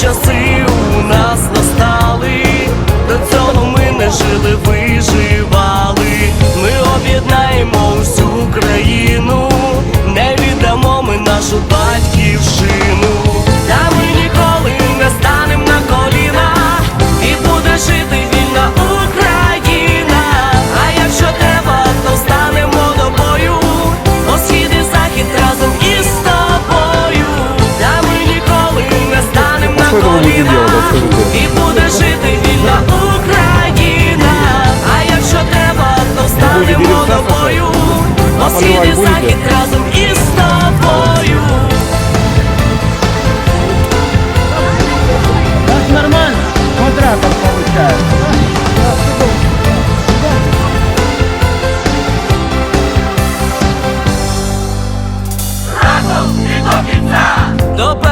часи у нас настали, до цього ми не жили, виживали, ми об'єднаємо усю країну, не віддамо ми нашу батьківщину. этого будем делать, абсолютно. І буде жити вільна Україна. А якщо треба, то станемо тобою. Освіт і захід разом із тобою. Так нормально, квадратом получается. Разом і до кінця.